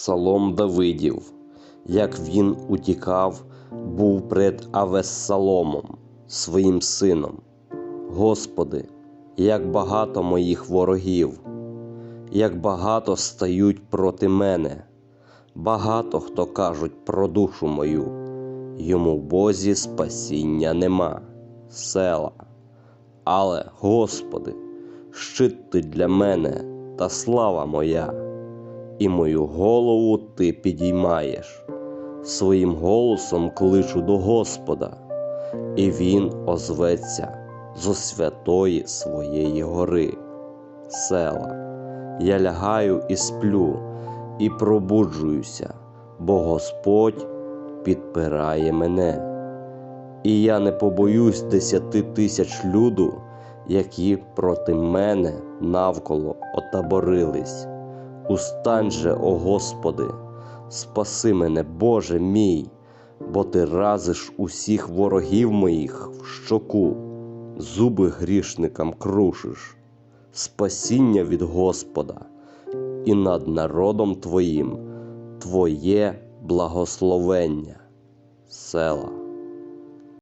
псалом Давидів, як він утікав, був пред Авессаломом, своїм сином. Господи, як багато моїх ворогів, як багато стають проти мене, багато хто кажуть про душу мою, йому в Бозі спасіння нема, села. Але, Господи, щит ти для мене та слава моя, і мою голову ти підіймаєш. Своїм голосом кличу до Господа, і Він озветься зо святої своєї гори. Села. Я лягаю і сплю, і пробуджуюся, бо Господь підпирає мене. І я не побоюсь десяти тисяч люду, які проти мене навколо отаборились. Устань же, о Господи, спаси мене, Боже мій, бо ти разиш усіх ворогів моїх в щоку, зуби грішникам крушиш, спасіння від Господа, і над народом Твоїм Твоє благословення. Села.